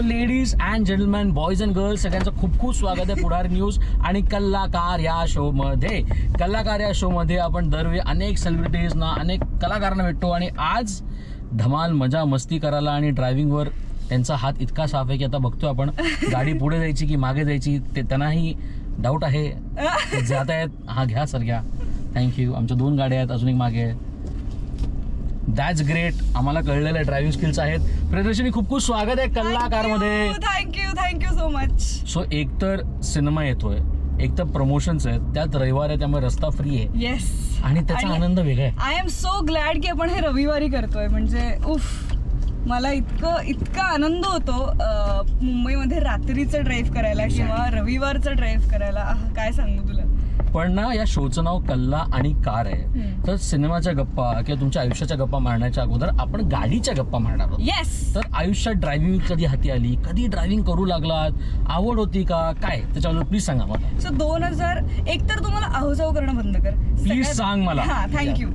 So ladies and gentleman boys and girls सगळ्यांचं खूप खूप स्वागत आहे पुढार न्यूज आणि कलाकार या शोमध्ये कलाकार या शोमध्ये आपण दरवेळी अनेक सेलिब्रिटीजना अनेक कलाकारांना भेटतो आणि आज धमाल मजा मस्ती करायला आणि ड्रायव्हिंगवर त्यांचा हात इतका साफ आहे की आता बघतो आपण गाडी पुढे जायची की मागे जायची ते त्यांनाही डाऊट आहे. जात आहेत हा घ्या सर घ्या. थँक्यू आमच्या दोन गाड्या आहेत अजून एक मागे आहे. दॅट्स ग्रेट आम्हाला कळलेलं ड्रायव्हिंग स्किल्स आहेत. प्रदर्शनी खूप खूप स्वागत आहे कलाकारमध्ये. Thank you thank you so much so एकतर सिनेमा येतोय. एक तर प्रमोशन्स आहेत. त्यात रविवार आहे त्यामुळे रस्ता फ्री आहे. येस आणि त्याचा आनंद वेगळा आहे. आय एम सो ग्लॅड की आपण हे रविवारी करतोय. म्हणजे उफ मला इतकं इतका आनंद होतो अं, मुंबईमध्ये रात्रीचं ड्राईव्ह करायला किंवा रविवारचं ड्राईव्ह करायला. आह, काय सांगू पण ना या शोचं नाव कल्ला आणि कार आहे. तर सिनेमाच्या गप्पा किंवा तुमच्या आयुष्याच्या गप्पा मारण्याच्या अगोदर आपण गाडीच्या गप्पा मारणार आहोत. येस तर आयुष्यात ड्रायव्हिंग कधी हाती आली? कधी ड्रायव्हिंग करू लागलात? आवड होती का? काय? त्याच्याबद्दल प्लीज सांगा मला. सो दोन हजार एक तर तुम्हाला आहोजाव करणं बंद कर. सगळ्यात- सांग मला. हा थँक्यू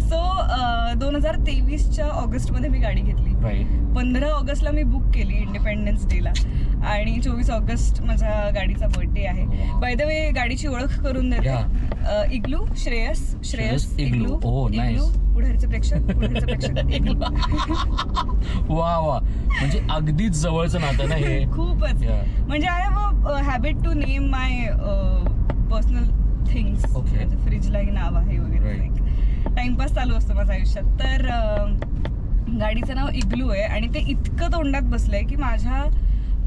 सो दोन हजार तेवीसच्या ऑगस्टमध्ये मी गाडी घेतली. पंधरा ऑगस्टला मी बुक केली इंडिपेंडन्स डेला आणि चोवीस ऑगस्ट माझ्या गाडीचा बर्थडे आहे. बाय द वे गाडीची ओळख करून देते. इग्लू श्रेयस श्रेयस इग्लू. इग्लू पुढारचे प्रेक्षक पुढारचे प्रेक्षक इग्लू. वा वा. म्हणजे अगदीच जवळचं नातं ना हे? खूपच. म्हणजे I have a habit to name my personal things फ्रीजलाही नाव आहे वगैरे. टाइमपास चालू असतो माझ्या आयुष्यात. तर गाडीचं नाव इग्लू आहे आणि ते इतकं तोंडात बसलंय की माझ्या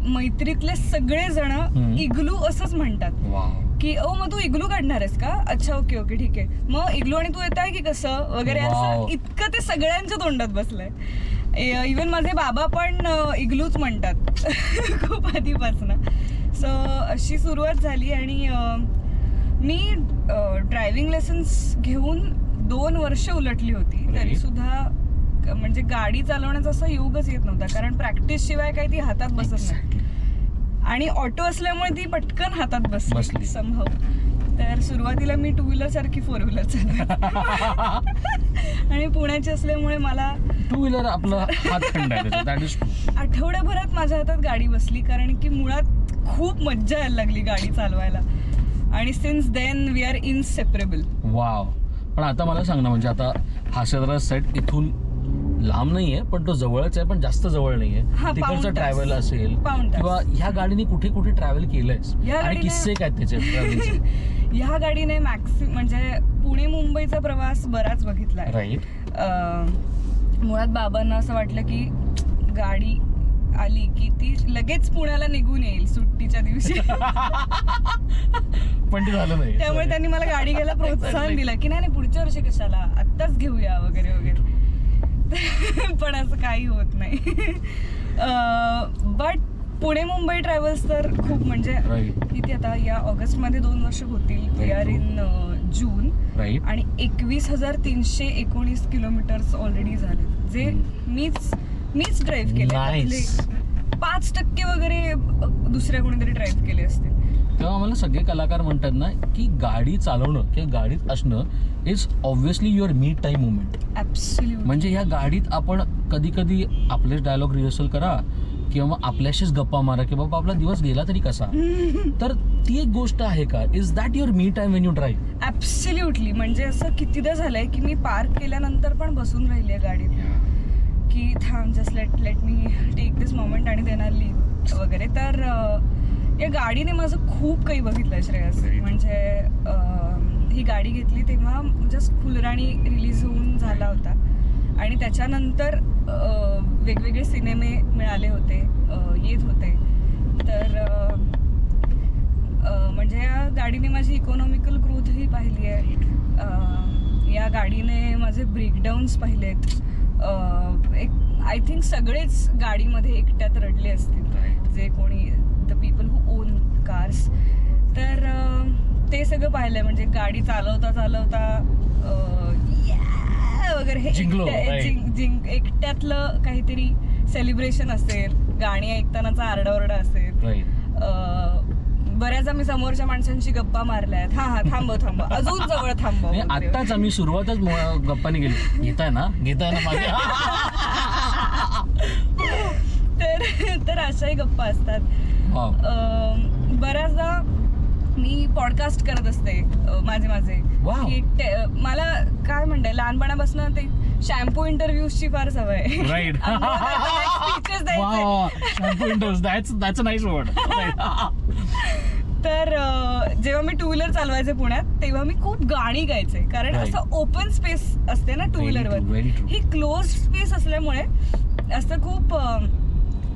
मैत्रीतले सगळे जण. इग्लू असंच म्हणतात. की ओ मग तू इग्लू काढणार आहेस का? अच्छा ओके ओके ठीक आहे. मग इग्लू आणि तू येत आहे की कसं? वगैरे. असं इतकं ते सगळ्यांच्या तोंडात बसलंय. इवन माझे बाबा पण इग्लूच म्हणतात. खूप आधीपासून. सो अशी सुरुवात झाली आणि मी ड्रायव्हिंग लेसन्स घेऊन दोन वर्ष उलटली होती. तरी सुद्धा म्हणजे गाडी चालवण्याचा असा योगच येत नव्हता. कारण प्रॅक्टिस शिवाय काही ती हातात बसत नाही. आणि ऑटो असल्यामुळे ती पटकन हातात बसली बसली. संभव तर सुरुवातीला मी टू व्हीलर सारखी फोर व्हीलर आणि पुण्याची असल्यामुळे मला टू व्हीलर आपला आठवड्याभरात माझ्या हातात गाडी बसली कारण की मुळात खूप मज्जा यायला लागली गाडी चालवायला. आणि since then we are inseparable wow पण आता मला सांग ना म्हणजे आता हास्यदरा सेट इथून लांब नाहीये पण तो जवळच आहे पण जास्त जवळ नाहीये. हा, तिकडचं पाऊण तास. ट्रॅव्हल असेल पाऊण तास. किंवा ह्या गाडीने कुठे कुठे ट्रॅव्हल केलंयस ह्या आणि गाडीने- किस्से काय त्याचे ट्रॅव्हलिंगचे? ह्या गाडीने मॅक्सि म्हणजे पुणे मुंबईचा प्रवास बराच बघितलाय. राईट अं, मुळात बाबांना असं वाटलं की गाडी आली की ती लगेच पुण्याला निघून येईल सुट्टीच्या दिवशी. पण ते झालं नाही त्यामुळे त्यांनी मला गाडी घ्यायला प्रोत्साहन दिलं की नाही नाही पुढच्या वर्षी कशाला? आत्ताच घेऊया वगैरे वगैरे. पण असं काही होत नाही. बट पुणे मुंबई ट्रॅव्हल्स तर खूप म्हणजे किती आता या ऑगस्टमध्ये दोन वर्ष होतील. वी आर इन जून आणि एकवीस हजार तीनशे एकोणीस किलोमीटर्स ऑलरेडी झाले जे मीच मीच ड्राईव्ह केले. पाच टक्के वगैरे दुसऱ्या कोणीतरी ड्राईव्ह केले असतील. तेव्हा मला सगळे कलाकार म्हणतात ना की गाडी चालवणं किंवा गाडीत असणं is obviously your me time movement म्हणजे ह्या गाडीत आपण कधी कधी आपलेच डायलॉग रिहर्सल करा किंवा आपल्याशीच गप्पा मारा की बाबा आपला दिवस गेला तरी कसा? तर ती एक गोष्ट आहे का? Is that your me time when you drive absolutely म्हणजे असं कितीदा झालंय की मी पार्क केल्यानंतर पण बसून राहिली आहे गाडीत. की थांब just let let me take this moment आणि देणार लीव वगैरे. तर या गाडीने माझं खूप काही बघितलं श्रेयस. म्हणजे ही गाडी घेतली तेव्हा जस्ट फुलराणी रिलीज होऊन झाला होता. आणि त्याच्यानंतर वेगवेगळे सिनेमे मिळाले होते येत होते. तर म्हणजे या गाडीने माझी इकॉनॉमिकल ग्रोथही पाहिली आहे. या गाडीने माझे ब्रेकडाऊन्स पाहिलेत एक आय थिंक सगळेच गाडीमध्ये एकट्यात रडले असतील. जे कोणी कार्स तर ते सगळं पाहिलंय. म्हणजे गाडी चालवता चालवता वगैरे हे. जिंक- एकट्यातलं काहीतरी सेलिब्रेशन असेल. गाणी ऐकतानाचा आरडाओरडा असेल. बऱ्याच आम्ही समोरच्या माणसांशी गप्पा मारल्या आहेत हा हा थांब थांब. अजून जवळ थांब आत्ताच आम्ही सुरुवातच गप्पाने गेली. घेताय ना? घेताय ना तर तर अशाही गप्पा असतात. बऱ्याचदा मी पॉडकास्ट करत असते माझे माझे. की मला काय म्हणते लहानपणापासून ते शॅम्पू इंटरव्ह्यूजची फार सवय तर जेव्हा मी टू व्हीलर चालवायचे पुण्यात तेव्हा मी खूप गाणी गायचे. कारण. असं ओपन स्पेस असते ना टू व्हीलरवर. ही क्लोज स्पेस असल्यामुळे असं खूप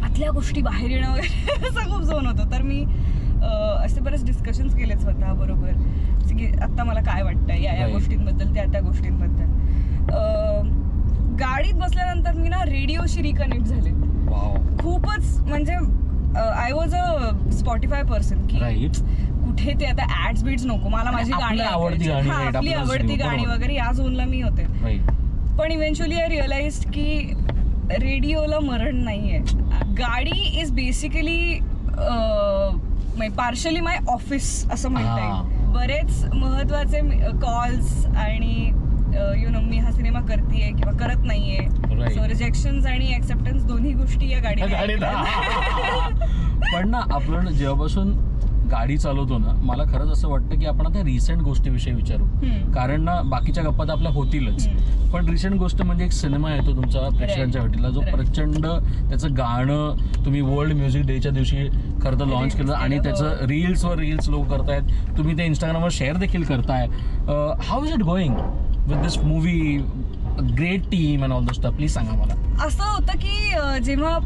आतल्या गोष्टी बाहेर येणं वगैरे असं खूप झोन होतो. तर मी असे बरेच डिस्कशन्स केले स्वतः बरोबर. जसे की आत्ता मला काय वाटतं या या. गोष्टींबद्दल त्या त्या गोष्टींबद्दल. गाडीत बसल्यानंतर मी ना रेडिओशी रिकनेक्ट झाले. खूपच म्हणजे I was a Spotify person की कुठे ते आता ऍड्स बीड्स नको. मला माझी गाणी आवडती आपली आवडती गाणी. वगैरे या झोनला मी होते. पण इव्हेंच्युअली आय रिअलाइज की रेडिओला मरण नाहीये. गाडी is basically partially my office असं म्हणता हा. येईल बरेच महत्त्वाचे कॉल्स आणि यु नो मी हा सिनेमा करतेय किंवा करत नाहीये. सो रिजेक्शन आणि ऍक्सेप्टन्स दोन्ही गोष्टी या गाडीत पण ना आपण जेव्हापासून गाडी चालवतो ना मला खरंच असं वाटतं की आपण आता रिसेंट गोष्टीविषयी विचारू. कारण ना बाकीच्या गप्पा तर आपल्या होतीलच. पण रिसेंट गोष्ट म्हणजे एक सिनेमा येतो तुमचा प्रेक्षकांच्या भेटीला जो. प्रचंड त्याचं गाणं तुम्ही वर्ल्ड म्युझिक डेच्या दिवशी खरं तर लॉन्च केलं आणि त्याचं हो. रील्सवर रील्स लोक करतायत. तुम्ही ते इंस्टाग्रामवर शेअर देखील करताय. How is it going with this movie great team and all the stuff please सांगा मला. असं होतं की जेव्हा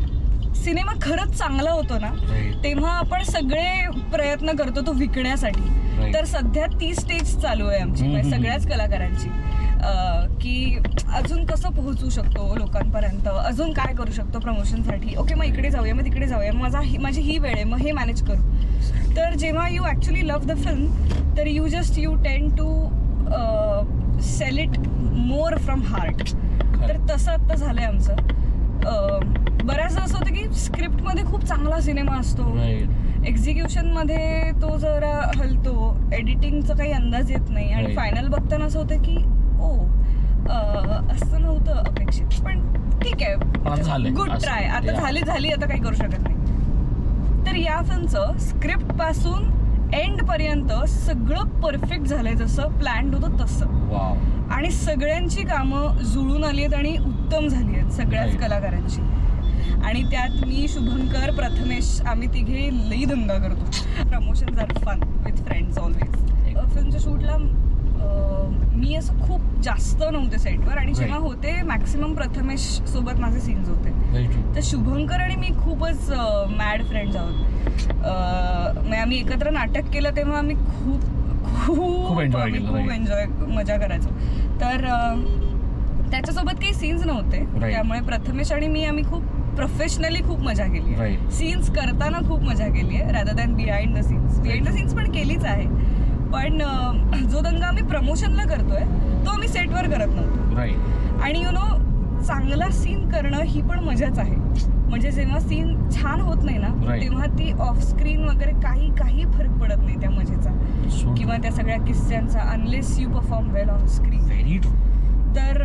सिनेमा खरंच चांगला होतो ना Right. तेव्हा आपण सगळे प्रयत्न करतो तो विकण्यासाठी. Right. तर सध्या ती स्टेज चालू आहे आमची म्हणजे हम्म. सगळ्याच कलाकारांची. अं, की अजून कसं पोहोचू शकतो लोकांपर्यंत? अजून काय करू शकतो प्रमोशनसाठी? ओके मग इकडे जाऊया मग तिकडे जाऊया. माझा ही- माझी ही वेळ आहे मग हे मॅनेज करू. तर जेव्हा you actually love the film तर you just you tend to sell it more from heart तर तसं आत्ता झालंय आमचं. अं, बऱ्याचदा असं होतं की स्क्रिप्टमध्ये खूप चांगला सिनेमा असतो. राईट एक्झिक्युशनमध्ये तो जरा हलतो. एडिटिंगचा काही अंदाज येत नाही. आणि. फायनल बघताना असं होतं की ओ असं नव्हतं अपेक्षित. पण ठीक आहे. गुड. ट्राय आता. झाली झाली आता काही करू शकत नाही. तर या फिल्मचं स्क्रिप्टपासून एंड पर्यंत सगळं परफेक्ट झालंय जसं प्लॅन होतं तसं. आणि सगळ्यांची कामं जुळून आली आहेत आणि उत्तम झाली आहेत सगळ्याच. कलाकारांची. आणि त्यात मी शुभंकर प्रथमेश आम्ही तिघे लई दंगा करतो. Promotion are fun with friends always फिल्मच्या शूटला मी असं खूप जास्त नव्हते सेटवर आणि जेव्हा. होते मॅक्सिमम प्रथमेश सोबत माझे सीन्स होते. तर शुभंकर आणि मी खूपच मॅड फ्रेंड्स आहोत. म्हणजे आम्ही एकत्र नाटक केलं तेव्हा आम्ही खूप खूप खूप. एन्जॉय मजा करायचो. तर त्याच्यासोबत काही सीन्स नव्हते. त्यामुळे प्रथमेश आणि मी आम्ही खूप प्रोफेशनली खूप मजा केली Right. सीन्स करताना खूप मजा केली आहे rather than behind the scenes behind the scenes पण केलीच आहे. पण जो दंगा आम्ही प्रमोशनला करतोय तो आम्ही सेटवर करत नव्हतो. आणि यु नो चांगला सीन करणं ही पण मजाच आहे. म्हणजे जेव्हा सीन छान होत नाही ना Right. तेव्हा ती ऑफ स्क्रीन वगैरे काही काही फरक पडत नाही त्या मजेचा. किंवा त्या सगळ्या किस्स्यांचा unless you perform well on screen तर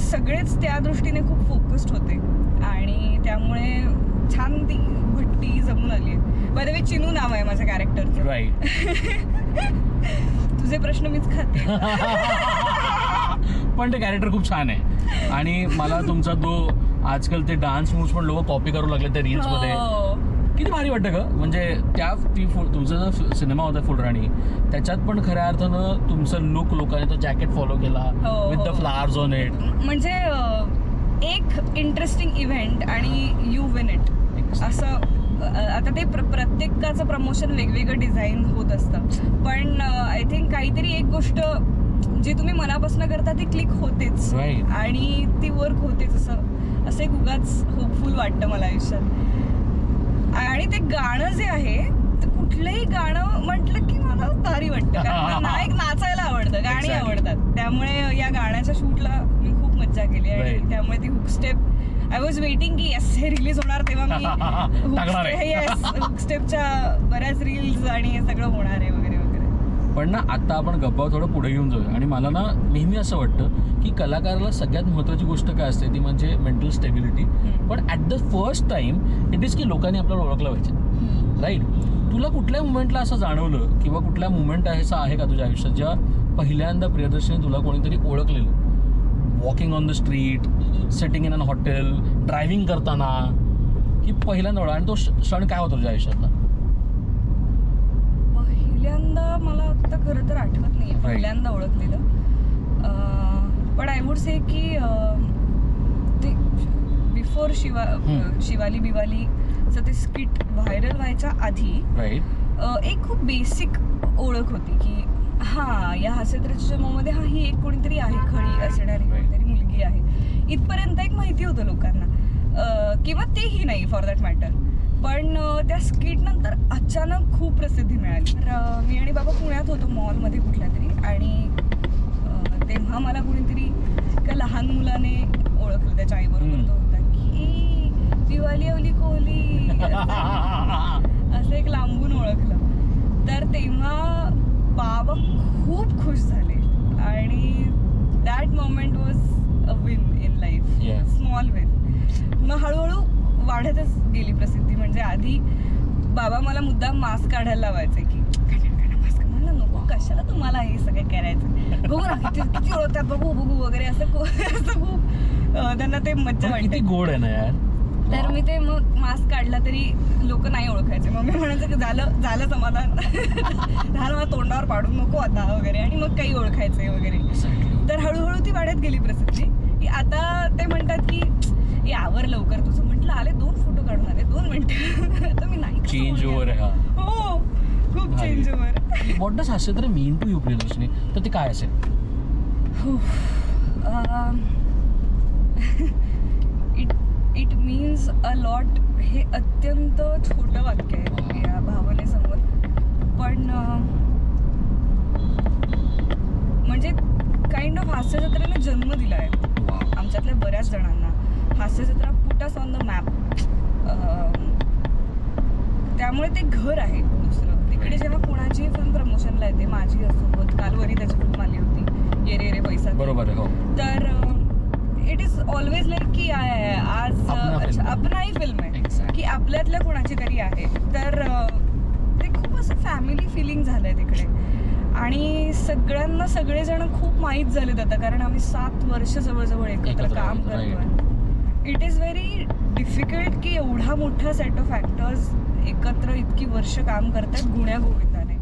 सगळेच त्या दृष्टीने खूप फोकस्ड होते. आणि त्यामुळे छान ती भट्टी जमून आली आहे. बाय द वे चिनू नाव आहे माझ्या कॅरेक्टरचं राईट तुझे प्रश्न मीच खाते पण ते कॅरेक्टर खूप छान आहे. आणि मला तुमचा तो आजकाल ते डान्स मूव्स पण लोक कॉपी करू लागले त्या रील्समध्ये. हो. किती भारी वाटतं ग? म्हणजे त्या ती फुल तुमचा जो सिनेमा होता फुलराणी त्याच्यात पण खऱ्या अर्थानं तुमचं लुक लोकांनी तो जॅकेट फॉलो केला with the. Flowers on it म्हणजे एक इंटरेस्टिंग इव्हेंट आणि यू विन इट असं आता ते प्र प्रत्येकाचं प्रमोशन वेगवेगळं डिझाईन होत असतं. पण आय थिंक काहीतरी एक गोष्ट जी तुम्ही मनापासून करता ती क्लिक होतेच. Right. आणि ती वर्क होतेच असं असं एक उगाच होपफुल वाटतं मला आयुष्यात. आणि ते गाणं जे आहे ते कुठलंही गाणं म्हटलं की मला भारी वाटतं. कारण मला एक नाचायला आवडतं गाणी. आवडतात. त्यामुळे या गाण्याच्या शूटला मज्जा केली आणि Right. त्यामुळे ती hook step I was waiting की येस हे रिलीज होणार तेव्हा मी टाकणार आहे. येस हुक स्टेपच्या बऱ्याच रील्स आणि हे सगळं होणार आहे वगैरे वगैरे. पण ना आता आपण गप्पा थोडं पुढे घेऊन जाऊया. आणि मला ना नेहमी असं वाटतं की कलाकाराला सगळ्यात महत्त्वाची गोष्ट काय असते ती म्हणजे मेंटल स्टेबिलिटी हम्म. पण at the first time it is की लोकांनी आपल्याला ओळखलं पाहिजे. राईट तुला कुठल्या मुमेंटला असं जाणवलं? किंवा कुठल्या मुमेंट आहे असं आहे का तुझ्या आयुष्यात जेव्हा पहिल्यांदा प्रियदर्शनी तुला कोणीतरी ओळखलेलं? Walking on the street sitting in an hotel driving करताना की पहिल्यांदा ओळख. आणि तो क्षण काय होता तुझ्या आयुष्यातला? पहिल्यांदा मला आता खरं तर आठवत नाही पहिल्यांदा ओळखलेलं. पण आय वुड से की ते बिफोर शिवा. शिवाली बिवालीचं ते स्किट व्हायरल व्हायच्या आधी एक खूप बेसिक ओळख होती की हा या हास्यचित्रमध्ये हा ही एक कोणीतरी आहे खळी असणारी. कोणीतरी मुलगी आहे. इथपर्यंत एक माहिती होतं लोकांना. किंवा तेही नाही फॉर दॅट मॅटर पण त्या स्किट नंतर अचानक खूप प्रसिद्धी मिळाली. तर मी आणि बाबा पुण्यात होतो मॉलमध्ये कुठल्या तरी. आणि तेव्हा मला कोणीतरी एका लहान मुलाने ओळखलं त्याच्या आईबरोबर. तो होता की दिवाळी अवली कोहली असं एक लांबून ओळखलं. तर तेव्हा बाबा खूप खुश झाले. आणि that moment was a win in. Life small win मग हळूहळू वाढतच गेली प्रसिद्धी. म्हणजे आधी बाबा मला मुद्दाम मास्क काढायला लावायचे की मास्क नको. कशाला तुम्हाला हे सगळं करायचं? बघू ना किती ओळखतात. बघू बघू वगैरे असं असं खूप त्यांना ते मज्जा वाटते. गोड आहे ना यार. तर मी ते मग मास्क काढला तरी लोक नाही ओळखायचे. मग मी म्हणायचं की झालं झालं समाधान. झालं मला तोंडावर पाडू नको आता वगैरे. आणि मग काही ओळखायचे वगैरे. Exactly. तर हळूहळू ती वाढत गेली प्रसिद्धी. की आता ते म्हणतात की यावर लवकर तुझं. म्हटलं आले दोन फोटो काढून आले. दोन मिनिटं आता मी नाही चेंज? ओव्हर आहे हा. खूप. चेंज ओव्हर वॉट डस हास्य तर मीन टू यू प्रियदर्शनी. तर ते काय असेल? इट मीन्स अ लॉट हे अत्यंत छोटं वाक्य आहे. या भावनेसमोर. पण म्हणजे काइंड ऑफ हास्यजत्रेने जन्म दिला आहे आमच्यातल्या बऱ्याच जणांना. Hasyajatra puts us on the map त्यामुळे ते घर आहे दुसरं. तिकडे जेव्हा कोणाची फिल्म प्रमोशनला येते माझी असोबत कालवरी त्याची फिल्म आली होती. ये रे रे पैसा. बरोबर हो. तर इट इज ऑलवेज लाईक की आज अपना अच्छा, film. आपणाही फिल्म आहे. की आपल्यातल्या कोणाची तरी आहे. तर ते खूप असं फॅमिली फिलिंग झालंय तिकडे. आणि सगळ्यांना सगळेजण खूप माहीत झालेत आता कारण आम्ही सात वर्ष जवळजवळ एकत्र काम करतोय. इट इज व्हेरी डिफिकल्ट की एवढा मोठा सेट ऑफ ॲक्टर्स एकत्र इतकी वर्ष काम करतात गुण्या गोविंदाने.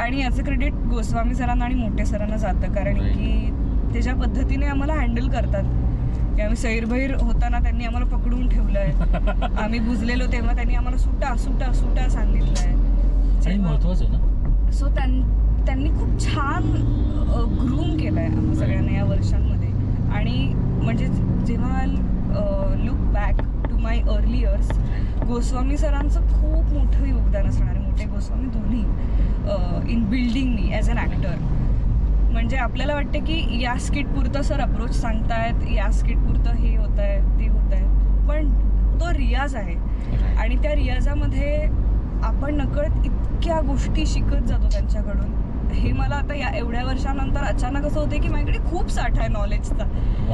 आणि याचं क्रेडिट गोस्वामी सरांना आणि मोठे सरांना जातं कारण. की ते ज्या पद्धतीने आम्हाला हँडल करतात. की आम्ही सैरभैर होताना त्यांनी आम्हाला पकडून ठेवलंय. आम्ही बुजलेलो तेव्हा त्यांनी आम्हाला सुटा सुटा सुटा महत्वाचं आहे ना? सो त्यांनी खूप छान ग्रूम केलंय आम्हा सगळ्यांना या वर्षांमध्ये. आणि म्हणजे जेव्हा look back to my early years Goswami सरांचं खूप मोठं योगदान असणार आहे. मोठे गोस्वामी दोन्ही in building me as an actor म्हणजे आपल्याला वाटतं की या स्किट पुरतं सर अप्रोच सांगतायत या स्किट पुरतं हे होत आहे ते होत आहे पण तो रियाज आहे. आणि त्या रियाजामध्ये आपण नकळत इतक्या गोष्टी शिकत जातो त्यांच्याकडून. हे मला आता या एवढ्या वर्षानंतर अचानक असं होतं की माझ्याकडे खूप साठा आहे नॉलेजचा.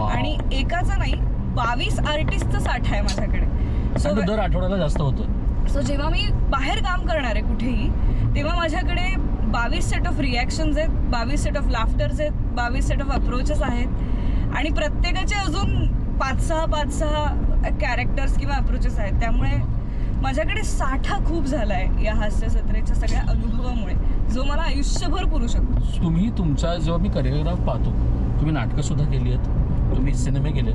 आणि एकाचा नाही बावीस आर्टिस्टचा साठा आहे माझ्याकडे. सो दर आठवड्याला जास्त होतो सो जेव्हा मी बाहेर काम करणार आहे कुठेही तेव्हा माझ्याकडे बावीस सेट ऑफ रिॲक्शन्स आहेत बावीस सेट ऑफ लाफ्टर्स आहेत बावीस सेट ऑफ अप्रोचेस आहेत. आणि प्रत्येकाचे अजून पाच सहा पाच सहा कॅरेक्टर्स किंवा अप्रोचेस आहेत. त्यामुळे माझ्याकडे साठा खूप झाला आहे या हास्यसत्रेच्या सगळ्या अनुभवामुळे जो मला आयुष्यभर पुरू शकतो. तुम्ही तुमचा जेव्हा मी करिअरग्राफ पाहतो तुम्ही नाटकंसुद्धा केली आहेत तुम्ही सिनेमे केले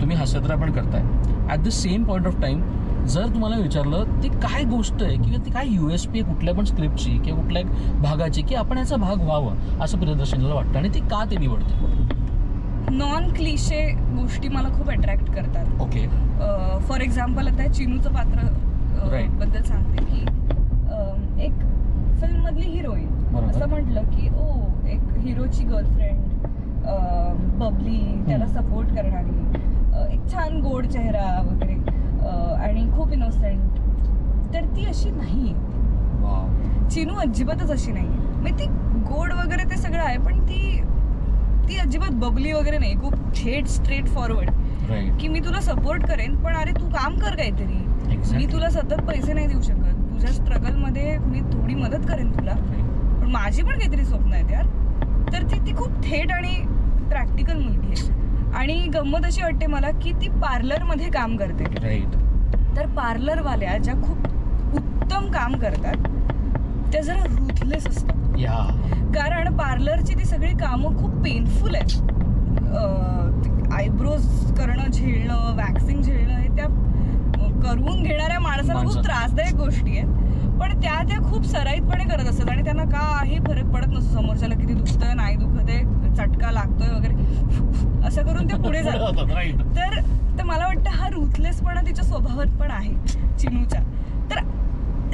तुम्ही हास्यत्रा पण करताय. At the same point of time जर तुम्हाला विचारलं ती काय गोष्ट आहे किंवा ती काय यू एस पी आहे कुठल्या पण स्क्रिप्टची किंवा कुठल्या भागाची की आपण याचा भाग व्हावं असं प्रियदर्शनीला वाटतं आणि ती का ते निवडते? नॉन क्लिशे गोष्टी मला खूप अट्रॅक्ट करतात. ओके फॉर एक्झाम्पल आता चिनूचं पात्र Right. बद्दल सांगते की एक फिल्म मधली हिरोईन. असं म्हटलं की ओ एक हिरोची गर्लफ्रेंड बबली त्याला सपोर्ट करणारी एक छान गोड चेहरा वगैरे. आणि खूप इनोसेंट तर ती अशी नाही. चिनू अजिबातच अशी नाही. मी ती गोड वगैरे ते सगळं आहे पण ती ती अजिबात बबली वगैरे नाही. खूप थेट स्ट्रेट फॉरवर्ड की मी तुला सपोर्ट करेन पण अरे तू काम कर काहीतरी. मी तुला सतत पैसे नाही देऊ शकत. तुझ्या स्ट्रगलमध्ये मी थोडी मदत करेन तुला. पण माझी पण काहीतरी स्वप्न आहेत यार. तर ती ती खूप थेट आणि प्रॅक्टिकल मुलगी आहे. आणि गंमत अशी वाटते मला की ती पार्लरमध्ये काम करते. राईट तर पार्लरवाल्या ज्या खूप उत्तम काम करतात त्या जरा रुथलेस असतात. या. कारण पार्लरची ती सगळी कामं खूप पेनफुल आहेत. आयब्रोज करणं झेलणं वॅक्सिंग झेलणं हे त्या करून घेणाऱ्या माणसाला खूप. त्रासदायक गोष्टी आहेत. पण त्या त्या खूप सराईतपणे करत असतात आणि त्यांना काही फरक पडत नसतो समोरच्याला किती दुखतंय नाही दुखत आहे चटका लागतोय वगैरे असं करून ते पुढे जातात. तर तर मला वाटतं हा रुथलेसपणा तिच्या स्वभावात पण आहे चिनूच्या तर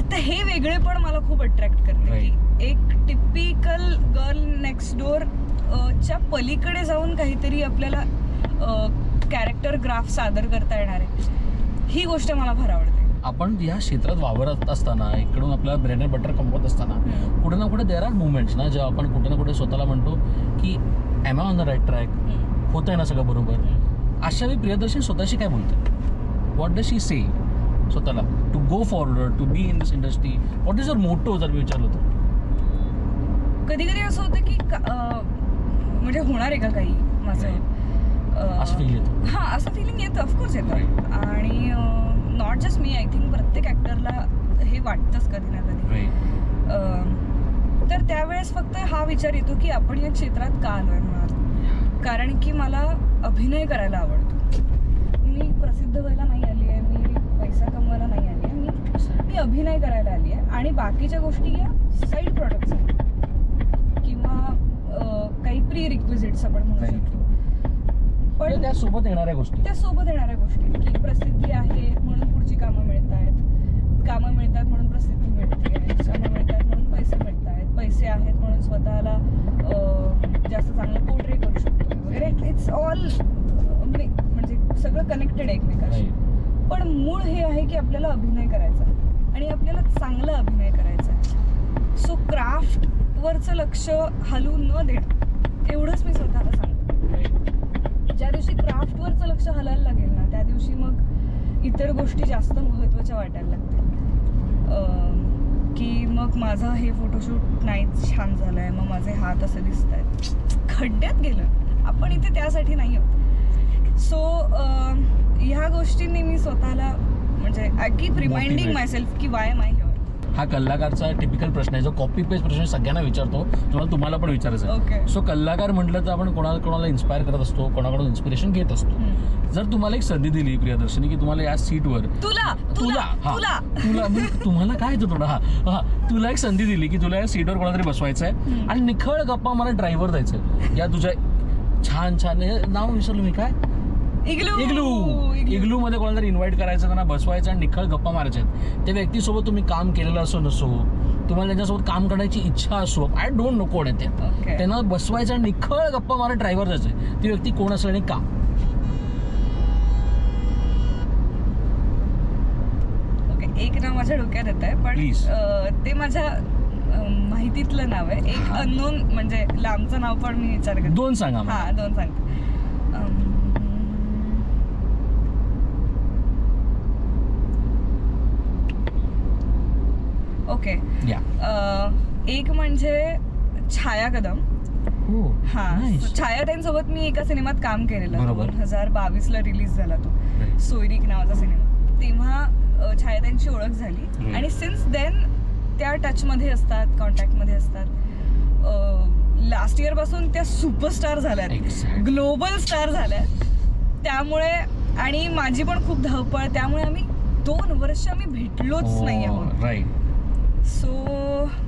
तर हे वेगळे पण मला खूप अट्रॅक्ट करते की एक टिपिकल गर्ल नेक्स्ट डोअर च्या पलीकडे जाऊन काहीतरी आपल्याला कॅरेक्टर ग्राफ सादर करता येणार आहे. ही गोष्ट मला फार आवडते. आपण या क्षेत्रात वावरत असताना इकडून आपल्याला ब्रेड अँड बटर कमवत असताना. कुठे ना कुठे देर आर मुवमेंट्स ना जेव्हा आपण कुठे ना कुठे स्वतःला म्हणतो की am I on the right track. होत आहे ना सगळं बरोबर. अशा वेळी प्रियदर्शन स्वतःशी काय बोलते व्हॉट डज शी से स्वतःला. To go forward to be in this industry what is your motto जर मी विचारलं तर? कधी कधी असं होतं की म्हणजे होणार आहे का काही माझं? असं फील येतं. हा असं फिलिंग येतं ऑफकोर्स येतं. आणि नॉट जस्ट मी आय थिंक प्रत्येक ॲक्टरला हे वाटतंच कधी ना कधी. तर त्यावेळेस फक्त हा विचार येतो की आपण या क्षेत्रात का आलोय मुळात कारण की मला अभिनय करायला आवडतो. मी प्रसिद्ध व्हायला नाही आली आहे मी पैसा कमवायला नाही आली आहे मी मी अभिनय करायला आली आहे. आणि बाकीच्या गोष्टी या साईड प्रॉडक्ट्स आहेत. किंवा काही प्री रिक्विजिट्स आपण म्हणू. शकतो. पण पण त्यासोबत येणाऱ्या गोष्टी. त्या सोबत येणाऱ्या गोष्टी की प्रसिद्धी आहे म्हणून पुढची कामं मिळत आहेत. कामं मिळतात म्हणून प्रसिद्धी मिळते कामं मिळतात म्हणून पैसे मिळत आहेत पैसे आहेत म्हणून स्वतःला अं, जास्त चांगलं पोर्ट्रे करू शकतो वगैरे इट्स ऑल म्हणजे सगळं कनेक्टेड आहे एकमेकांशी. पण मूळ हे आहे की आपल्याला अभिनय करायचा आहे. आणि आपल्याला चांगला अभिनय करायचा आहे सो क्राफ्ट वरचं लक्ष हलवू न देणं एवढंच मी स्वतःला सांगते. ज्या दिवशी क्राफ्टवरचं लक्ष हलायला लागेल ना त्या दिवशी मग इतर गोष्टी जास्त महत्त्वाच्या वाटायला लागतील की मग माझं हे फोटोशूट नाहीच छान झालंय मग माझे हात असे दिसत आहेत खड्ड्यात गेलं आपण इथे त्यासाठी नाही आहोत सो ह्या गोष्टींनी मी स्वतःला म्हणजे I keep reminding. Myself की वाय माय हा कलाकारचा टिपिकल प्रश्न आहे. जो कॉपी पेस्ट प्रश्न सगळ्यांना विचारतो तुम्हाला तुम्हाला पण विचारायचा ओके सो कलाकार म्हटलं तर आपण कोणाला कोणाला इन्स्पायर करत असतो कोणाकडून इन्स्पिरेशन घेत असतो. जर तुम्हाला एक संधी दिली प्रियदर्शनी की तुम्हाला या सीटवर तुला तुला तुला. हा तुम्हाला काय येतं थोडं? हा. हा. तुला एक संधी दिली की तुला या सीटवर कोणातरी बसवायचं आहे. आणि निखळ गप्पा मला ड्रायव्हर द्यायचं या तुझ्या छान छान हे नाव विसरलो मी काय? इग्लू! इग्लू! इग्लू! मध्ये कोणाला इन्व्हाइट करायचं त्यांना बसवायचं आणि निखळ गप्पा मारायच्या आहेत. त्या व्यक्तीसोबत तुम्ही काम केलेलं असो नसो तुम्हाला त्यांच्यासोबत काम करण्याची इच्छा असो आय डोंट नो कोण आहे त्यांना बसवायचं आणि निखळ गप्पा मारत ड्रायव्हर जायचं ती व्यक्ती कोण असेल आणि का? ओके एक नाव माझ्या डोक्यात येत आहे पण ते माझ्या माहितीतलं नाव आहे. एक. अननोन म्हणजे लांबचं नाव पण मी विचार करते. दोन सांगा. हा दोन सांगते अं, ओके या अं, एक म्हणजे छाया कदम. हो हा nice. छायाताईंसोबत मी एका सिनेमात काम केलेलं. बरोबर. दोन हजार बावीस ला रिलीज झाला तो. सोयरीक नावाचा सिनेमा. तेव्हा अ, छायाताईंची ओळख झाली. Right. आणि सिन्स देन त्या टचमध्ये असतात कॉन्टॅक्टमध्ये असतात. लास्ट इयरपासून त्या सुपरस्टार झाल्यात. Exactly. ग्लोबल स्टार झाल्यात. त्यामुळे आणि माझी पण खूप धावपळ त्यामुळे आम्ही दोन वर्ष आम्ही भेटलोच नाही आहोत. राईट सो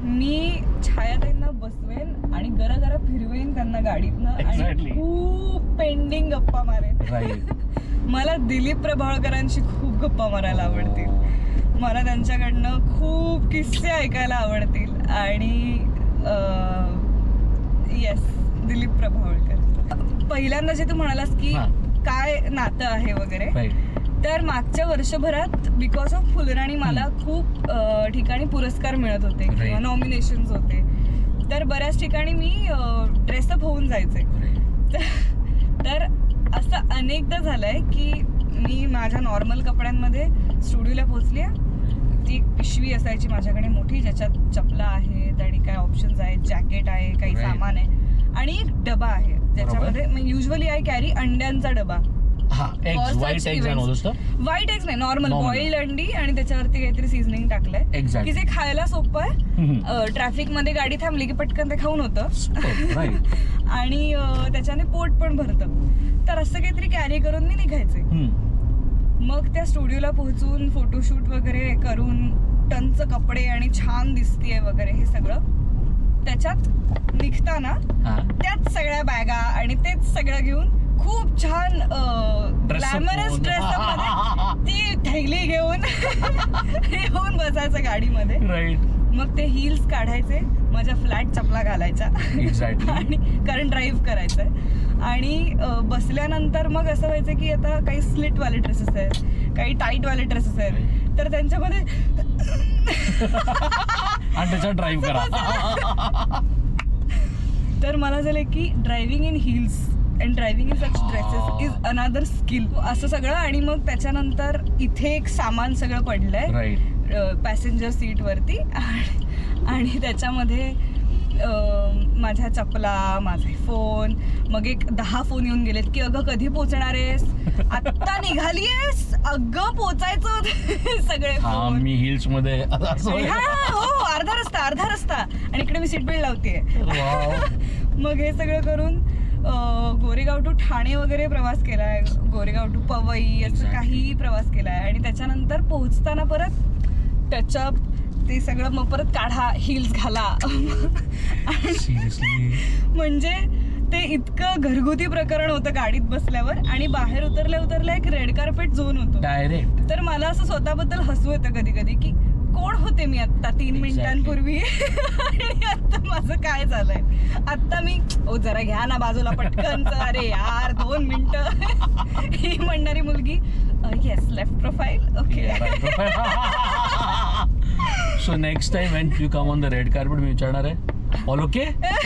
मी छायाताईंना बसवेन आणि गरा गरा फिरवेन त्यांना गाडीतनं आणि Exactly. खूप पेंडिंग गप्पा मारेन. राईट मला दिलीप प्रभावळकरांशी खूप गप्पा मारायला आवडतील. मला त्यांच्याकडनं खूप किस्से ऐकायला आवडतील. आणि येस दिलीप प्रभावळकर पहिल्यांदा जे तू म्हणालास की हा. काय नातं आहे वगैरे राईट तर मागच्या वर्षभरात बिकॉज ऑफ फुलराणी मला खूप ठिकाणी पुरस्कार मिळत होते. किंवा. नॉमिनेशन्स होते. तर बऱ्याच ठिकाणी मी ड्रेसअप होऊन जायचे. तर- तर असं अनेकदा झालंय की मी माझ्या नॉर्मल कपड्यांमध्ये स्टुडिओला पोहोचली ती एक पिशवी असायची माझ्याकडे मोठी ज्याच्यात चपला आहेत आणि काय ऑप्शन्स आहेत जॅकेट आहे काही. सामान आहे. आणि एक डबा आहे ज्याच्यामध्ये युजली आय कॅरी अंड्यांचा डबा. हा व्हाईट एग्स व्हाईट नाही नॉर्मल. बॉइल्ड अंडी आणि त्याच्यावरती काहीतरी सिझनिंग टाकलंय. की जे खायला सोपं आहे ट्रॅफिकमध्ये गाडी थांबली की पटकन ते खाऊन होतं. आणि त्याच्याने पोट पण भरतं. तर असं काहीतरी कॅरी करून मी निघायचे. मग त्या स्टुडिओला पोहोचून फोटोशूट वगैरे करून टनचं कपडे आणि छान दिसतीये वगैरे हे सगळं. त्याच्यात निघताना त्याच सगळ्या बॅगा आणि तेच सगळं घेऊन खूप छान ग्लॅमरस ड्रेस ती थैली घेऊन येऊन बसायचं गाडीमध्ये. राईट मग ते हिल्स काढायचे माझ्या फ्लॅट चपला Exactly. आणि कारण ड्राईव्ह करायचंय. आणि बसल्यानंतर मग असं व्हायचं की आता काही स्लिट वाले ड्रेसेस आहेत काही टाईट वाले ड्रेसेस आहेत. तर त्यांच्यामध्ये आणि ड्राईव्ह करा. तर मला झालं की driving in hills and driving in such dresses is another skill असं सगळं आणि मग त्याच्यानंतर इथे एक सामान सगळं पडलंय. पॅसेंजर सीटवरती आणि आणि त्याच्यामध्ये माझ्या चपला माझे फोन मग एक दहा फोन येऊन गेलेत की अगं कधी पोचणार आहेस? आत्ता निघाली आहेस? अगं पोचायचं सगळे हा मी हिल्समध्ये हा, अर्धा रस्ता अर्धा रस्ता. आणि इकडे मी सीट बेल्ट लावते. मग हे सगळं करून गोरेगाव टू ठाणे वगैरे प्रवास केलाय. गोरेगाव टू पवई असं. काहीही प्रवास केलाय. आणि त्याच्यानंतर पोहोचताना परत टचअप ते सगळं मग परत काढा हिल्स घाला. म्हणजे ते इतकं घरगुती प्रकरण होतं गाडीत बसल्यावर. आणि बाहेर उतरल्या उतरल्या एक रेड कार्पेट झोन होतो. डायरेक्ट तर मला असं स्वतःबद्दल हसू येतं कधी कधी की कोण होते मी आत्ता तीन. मिनिटांपूर्वी? आणि आता माझं काय झालंय? आत्ता मी ओ जरा घ्या ना बाजूला पटकन अरे यार दोन मिनिटं. ही म्हणणारी मुलगी yes left profile okay so next time when you come on the red carpet मी विचारणार आहे ऑल ओके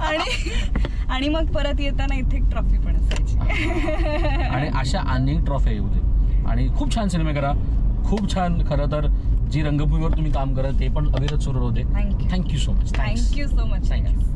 आणि आणि मग परत येताना इथे एक ट्रॉफी पण असायची. आणि अशा अनेक ट्रॉफी येऊ दे आणि खूप छान सिनेमे करा. खूप छान खरं तर जी रंगभूमीवर तुम्ही काम करत ते पण अविरत सुरू होते thank you thank you so much thank you so much you.